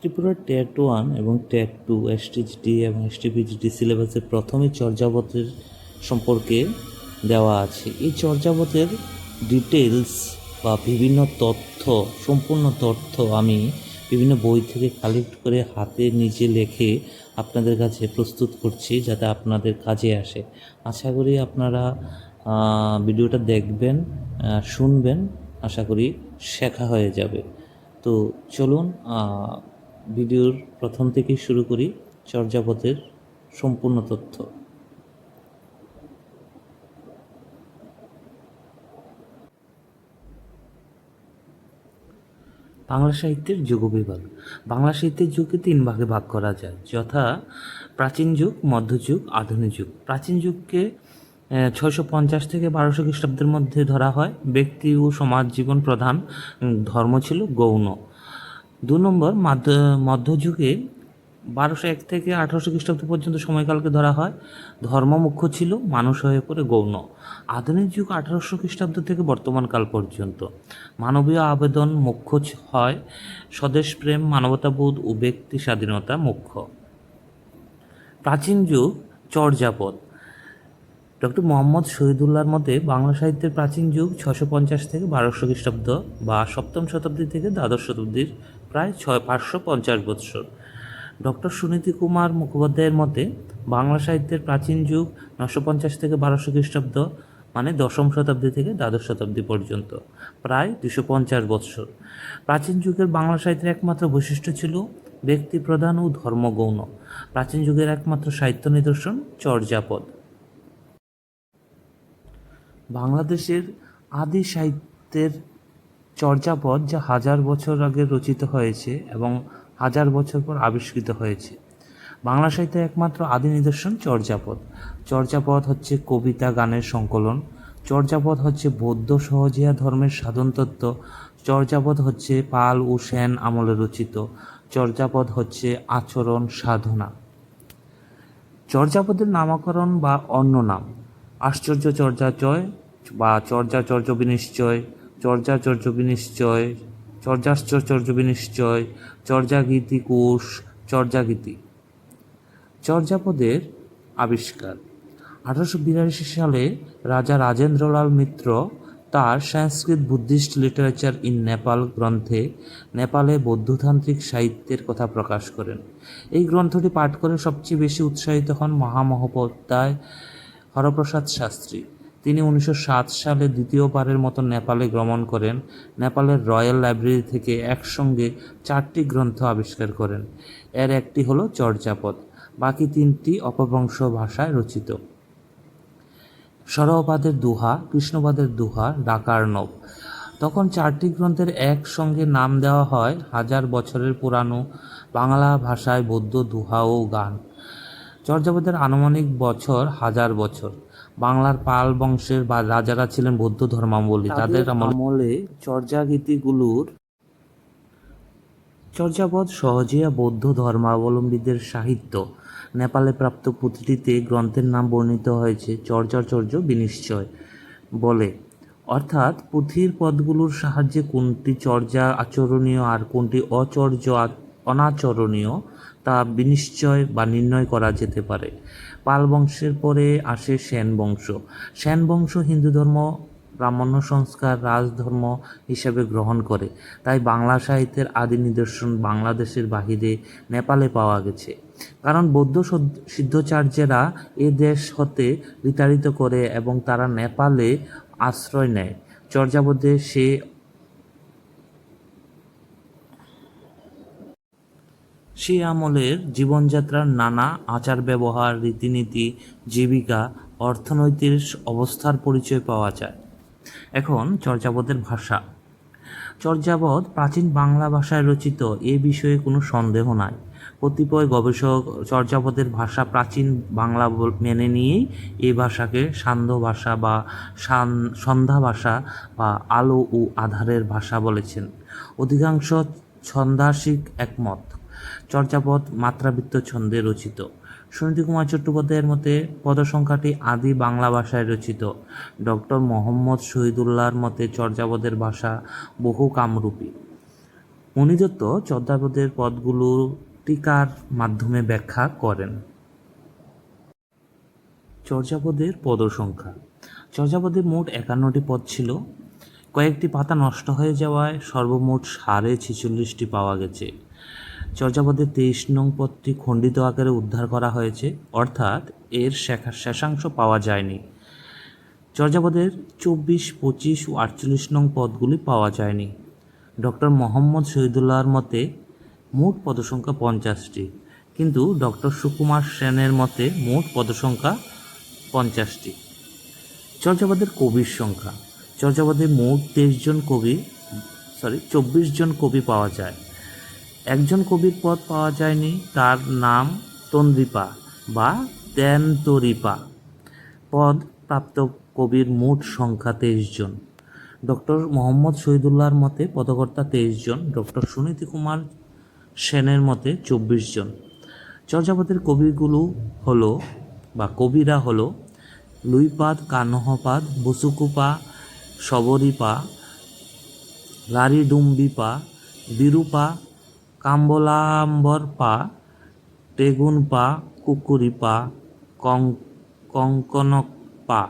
ত্রিপুরার TET one এবং TET two STGT এবং এসটিপিজিটি সিলেবাসে প্রথমে চর্যাপদের সম্পর্কে দেওয়া আছে। এই চর্যাপদের ডিটেলস বা বিভিন্ন তথ্য, সম্পূর্ণ তথ্য আমি বিভিন্ন বই থেকে কালেক্ট করে হাতে নিজে লেখে আপনাদের কাছে প্রস্তুত করছি যাতে আপনাদের কাজে আসে। আশা করি আপনারা ভিডিওটা দেখবেন শুনবেন, আশা করি শেখা হয়ে যাবে। তো চলুন ভিডিওর প্রথম থেকে শুরু করি চর্যাপদের সম্পূর্ণ তথ্য। বাংলা সাহিত্যের যুগ বিভাগ। বাংলা সাহিত্যের যুগকে তিন ভাগে ভাগ করা যায়। যথা প্রাচীন যুগ মধ্যযুগ আধুনিক যুগ। প্রাচীন যুগকে ছয়শো পঞ্চাশ থেকে বারোশো খ্রিস্টাব্দের মধ্যে ধরা হয়। ব্যক্তি ও সমাজ জীবন প্রধান ধর্ম ছিল গৌণ। দু নম্বর, মাধ্য, মধ্যযুগে বারোশো এক থেকে আঠারোশো খ্রিস্টাব্দ পর্যন্ত সময়কালকে ধরা হয়। ধর্ম মুখ্য ছিল মানুষ হয়ে পড়ে গৌণ। আধুনিক যুগ আঠারোশো খ্রিস্টাব্দ থেকে বর্তমান কাল পর্যন্ত। মানবীয় আবেদন মুখ্য হয় স্বদেশ প্রেম মানবতাবোধ ও ব্যক্তি স্বাধীনতা মুখ্য। প্রাচীন যুগ চর্যাপদ ডক্টর মোহাম্মদ শহীদুল্লাহর মতে বাংলা সাহিত্যের প্রাচীন যুগ ছশো পঞ্চাশ থেকে বারোশো খ্রিস্টাব্দ বা সপ্তম শতাব্দী থেকে দ্বাদশ শতাব্দীর প্রায় ছয়, পাঁচশো পঞ্চাশ বৎসর। ডক্টর সুনীতি কুমার মুখোপাধ্যায়ের মতে, বাংলা সাহিত্যের প্রাচীন যুগ নশো পঞ্চাশ থেকে বারোশো খ্রিস্টাব্দ মানে দশম শতাব্দী থেকে দ্বাদশ শতাব্দী পর্যন্ত, প্রায় দুশো পঞ্চাশ বৎসর। প্রাচীন যুগের বাংলা সাহিত্যের একমাত্র বৈশিষ্ট্য ছিল ব্যক্তি প্রধান ও ধর্মগৌণ প্রাচীন যুগের একমাত্র সাহিত্য নিদর্শন চর্যাপদ। বাংলাদেশের আদি সাহিত্যের চর্যাপদ যা হাজার বছর আগে রচিত হয়েছে এবং হাজার বছর পর আবিষ্কৃত হয়েছে। বাংলা সাহিত্যের একমাত্র আদি নিদর্শন চর্যাপদ চর্যাপদ হচ্ছে কবিতা, গানের সংকলন। চর্যাপদ হচ্ছে বৌদ্ধ সহজিয়া ধর্মের সাধন তত্ত্ব চর্যাপদ হচ্ছে পাল ও সেন আমলে রচিত। চর্যাপদ হচ্ছে আচরণ, সাধনা। চর্যাপদের নামকরণ বা অন্য নাম। আশ্চর্য চর্যাচয় বা চর্যাচর্য বিনিশ্চয়। চর্যাচর্য বিনিশ্চয় চর্যাশ্চর্য বিনিশ্চয় চর্যাগীতি কোষ চর্যাগীতি। চর্যাপদের আবিষ্কার। আঠারোশো বিরাশি সালে রাজা রাজেন্দ্রলাল মিত্র তার Sanskrit Buddhist literature in Nepal গ্রন্থে নেপালে বৌদ্ধতান্ত্রিক সাহিত্যের কথা প্রকাশ করেন। এই গ্রন্থটি পাঠ করে সবচেয়ে বেশি উৎসাহিত হন মহামহোপাধ্যায় হরপ্রসাদ শাস্ত্রী। তিনি উনিশশো সাত সালে দ্বিতীয়বারের মতো নেপালে গমন করেন। নেপালের রয়্যাল লাইব্রেরি থেকে একসঙ্গে চারটি গ্রন্থ আবিষ্কার করেন। এর একটি হলো চর্যাপদ। বাকি তিনটি অপভ্রংশ ভাষায় রচিত। সরবাদের দুহা, কৃষ্ণবাদের দুহা ডাকার্ণব তখন চারটি গ্রন্থের একসঙ্গে নাম দেওয়া হয় হাজার বছরের পুরানো বাংলা ভাষায় বৌদ্ধ দুহা ও গান। চর্যাপদের আনুমানিক বছর হাজার বছর। বাংলার পাল বংশের বা রাজারা ছিলেন বৌদ্ধ ধর্মাবলী তাদের আমলে চর্যাগীতিগুলোর চর্যাপদ সহজিয়া বৌদ্ধ ধর্মাবলম্বীদের সাহিত্য। নেপালে প্রাপ্ত পুঁথিটিতে গ্রন্থের নাম বর্ণিত হয়েছে চর্যাচর্য বিনিশ্চয় বলে। অর্থাৎ পুঁথির পদগুলোর সাহায্যে কোনটি চর্যা আচরণীয় আর কোনটি অচর্য অনাচরণীয়, তা বিনিশ্চয় বা নির্ণয় করা যেতে পারে। পাল বংশের পরে আসে সেন বংশ। সেন বংশ হিন্দু ধর্ম, ব্রাহ্মণ্য সংস্কার রাজধর্ম হিসেবে গ্রহণ করে। তাই বাংলা সাহিত্যের আদি নিদর্শন বাংলাদেশের বাহিরে নেপালে পাওয়া গেছে। কারণ বৌদ্ধ সদ- সিদ্ধচার্যেরা এ দেশ হতে বিতাড়িত করে এবং তারা নেপালে আশ্রয় নেয়। চর্যাপদে সে সে আমলের জীবনযাত্রার নানা আচার ব্যবহার রীতিনীতি, জীবিকা, অর্থনৈতিক অবস্থার পরিচয় পাওয়া যায়। এখন চর্যাপদের ভাষা। চর্যাপদ প্রাচীন বাংলা ভাষায় রচিত, এ বিষয়ে কোনো সন্দেহ নাই। কতিপয় গবেষক চর্যাপদের ভাষা প্রাচীন বাংলা মেনে নিয়েই এই ভাষাকে সান্ধ্য ভাষা বা সান- সন্ধ্যা ভাষা বা আলো ও আধারের ভাষা বলেছেন। অধিকাংশ ছন্দাসিক একমত। চর্যাপদ মাত্রাবৃত্ত ছন্দে রচিত। সুনীতি কুমার চট্টোপাধ্যায়ের মতে, পদসংখ্যাটি আদি বাংলা ভাষায় রচিত। ডক্টর মোহাম্মদ শহীদুল্লাহর মতে, চর্যাপদের ভাষা বহু কামরূপী। মণিদত্ত চর্যাপদের পদগুলো টিকার মাধ্যমে ব্যাখ্যা করেন। চর্যাপদের পদসংখ্যা। চর্যাপদে মোট একান্নটি পদ ছিল। কয়েকটি পাতা নষ্ট হয়ে যাওয়ায় সর্বমোট সাড়ে ছেচল্লিশটি পাওয়া গেছে। চর্যাপদের তেইশ নং পদটি খণ্ডিত আকারে উদ্ধার করা হয়েছে, অর্থাৎ এর শেখা শেষাংশ পাওয়া যায়নি। চর্যাপদের চব্বিশ, পঁচিশ ও আটচল্লিশ নং পদগুলি পাওয়া যায়নি। ডক্টর মোহাম্মদ শহীদুল্লাহর মতে মোট পদসংখ্যা পঞ্চাশটি, কিন্তু ডক্টর সুকুমার সেনের মতে মোট পদসংখ্যা পঞ্চাশটি। চর্যাপদের কবির সংখ্যা, চর্যাপদে মোট তেইশ জন কবি সরি চব্বিশ জন কবি পাওয়া যায়। একজন কবির পদ পাওয়া যায়নি, তার নাম তন্দ্রিপা বা তেনতরিপা। পদ প্রাপ্ত কবির মোট সংখ্যা তেইশ জন। ডক্টর মোহাম্মদ শহীদুল্লাহর মতে পদকর্তা তেইশ জন ডক্টর সুনীতি কুমার সেনের মতে চব্বিশ জন। চর্যাপদের কবিগুলো হলো বা কবিরা হলো লুইপাদ, কানহপাদ, বসুকুপা শবরীপা লারিডুম্বিপা, বিরূপা কাম্বলাম্বর পা টেগুন পা, কুকুরি পা কঙ্কনক পা।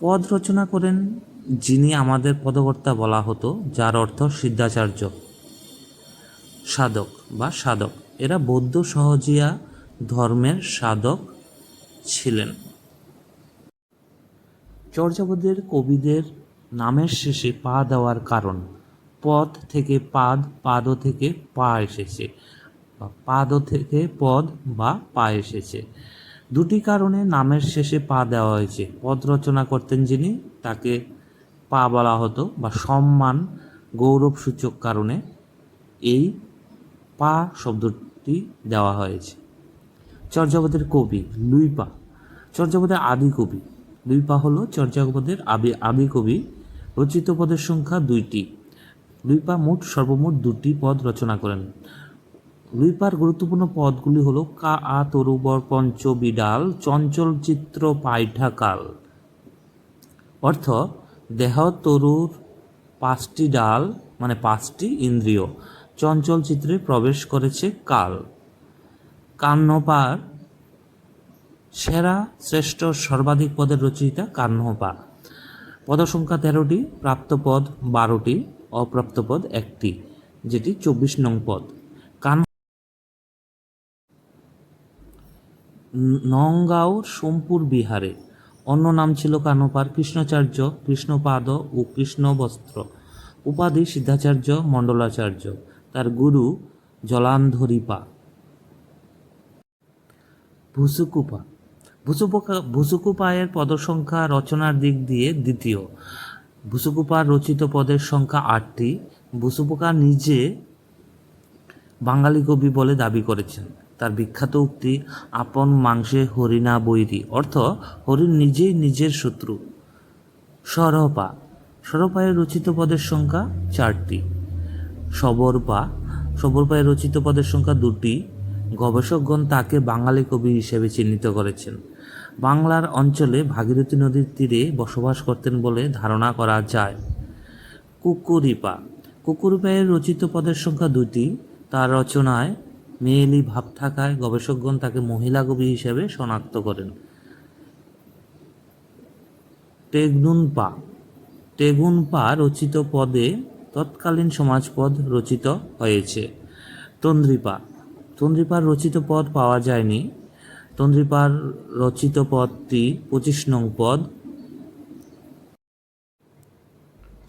পদ রচনা করেন যিনি আমাদের পদকর্তা বলা হতো, যার অর্থ সিদ্ধাচার্য। সাধক বা সাধক। এরা বৌদ্ধ সহজিয়া ধর্মের সাধক ছিলেন। চর্যাপদের কবিদের নামের শেষে পা দেওয়ার কারণ। পদ থেকে পাদ পাদ থেকে পা এসেছে। পাদ থেকে পদ বা পা এসেছে। দুটি কারণে নামের শেষে পা দেওয়া হয়েছে। পদ রচনা করতেন যিনি, তাকে পা বলা হতো বা সম্মান, গৌরবসূচক কারণে এই পা শব্দটি দেওয়া হয়েছে। চর্যাপদের কবি লুইপা চর্যাপদের আদি কবি। লুইপা হলো চর্যাপদের আবি আদি কবি। রচিত পদের সংখ্যা দুইটি। লুইপা মোট সর্বমোট দুটি পদ রচনা করেন। লুইপার গুরুত্বপূর্ণ পদগুলি হলো কা আ তরুবর পঞ্চ বিডাল চঞ্চল চিত্র পাইঠাকাল অর্থ, দেহ তরুর পাঁচটি ডাল মানে পাঁচটি ইন্দ্রিয়, চঞ্চল চিত্রে প্রবেশ করেছে কাল। কান্নপার সেরা শ্রেষ্ঠ সর্বাধিক পদের রচয়িতা কান্নপা পদসংখ্যা তেরোটি, প্রাপ্ত পদ বারোটি। অপ্রাপ্ত পদ একটি, যেটি চব্বিশ নং পদ। কান নংগাঁওর সোমপুর বিহারে। অন্য নাম ছিল কানপার কৃষ্ণাচার্য, কৃষ্ণপাদ ও কৃষ্ণবস্ত্র। উপাধি সিদ্ধাচার্য, মণ্ডলাচার্য। তার গুরু জলান্ধরিপা। ভুসুকুপা। ভুসুপোকা ভুসুকুপায়ের পদসংখ্যা রচনার দিক দিয়ে দ্বিতীয়। ভুসুকুপার রচিত পদের সংখ্যা আটটি। ভুসুপোকা নিজে বাঙালি কবি বলে দাবি করেছেন। তার বিখ্যাত উক্তি, আপন মাংসে হরিণা বৈরি। অর্থ, হরিণ নিজেই নিজের শত্রু। সরপা সরপায়ের রচিত পদের সংখ্যা চারটি। সবরপা সবরপায়ের রচিত পদের সংখ্যা দুটি। গবেষকগণ তাকে বাঙালি কবি হিসেবে চিহ্নিত করেছেন। বাংলার অঞ্চলে ভাগীরথী নদীর তীরে বসবাস করতেন বলে ধারণা করা যায়। কুকুরিপা। কুকুরিপায়ের রচিত পদের সংখ্যা দুটি তার রচনায় মেয়েলি ভাব থাকায় গবেষকগণ তাকে মহিলা কবি হিসেবে শনাক্ত করেন। টেগনুনপা। টেগুনপা রচিত পদে তৎকালীন সমাজপদ রচিত হয়েছে। তন্দ্রিপা। তন্দ্রিপার রচিত পদ পাওয়া যায়নি। তন্দ্রিপার রচিত পদটি পঁচিশ নং পদ।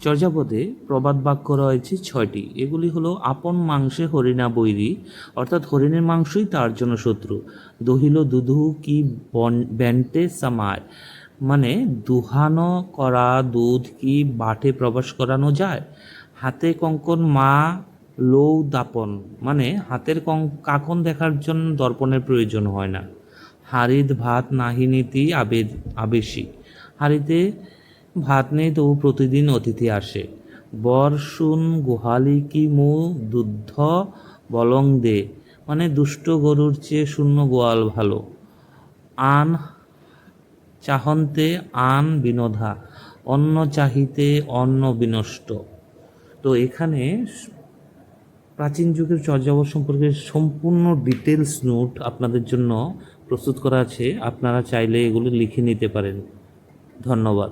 চর্যাপদে প্রবাদ বাক্য রয়েছে ছয়টি। এগুলি হলো আপন মাংসে হরিণা বৈরী, অর্থাৎ হরিণের মাংসই তার জন্য শত্রু। দহিল দুধু কি ব্যান্টে সামায় মানে দুহানো করা দুধ কি বাটে প্রবেশ করানো যায়? হাতে কঙ্কন মা লৌ দাপন মানে হাতের কং- কাকন দেখার জন্য দর্পণের প্রয়োজন হয় না। হারিদ ভাত নাহি নীতি আবেদ, আবেশী। হারিতে ভাত নেই তবু প্রতিদিন অতিথি আসে। বর্ষুন গোহালি কি মু দুধ বলং দে মানে দুষ্ট গরুর চেয়ে শূন্য গোয়াল ভালো। আন চাহন্তে আন বিনোধা, অন্ন চাহিতে অন্ন বিনষ্ট। তো এখানে প্রাচীন যুগের চর্যাবর সম্পর্কে সম্পূর্ণ ডিটেলস নোট আপনাদের জন্য প্রস্তুত করা আছে। আপনারা চাইলে এগুলো লিখে নিতে পারেন। ধন্যবাদ।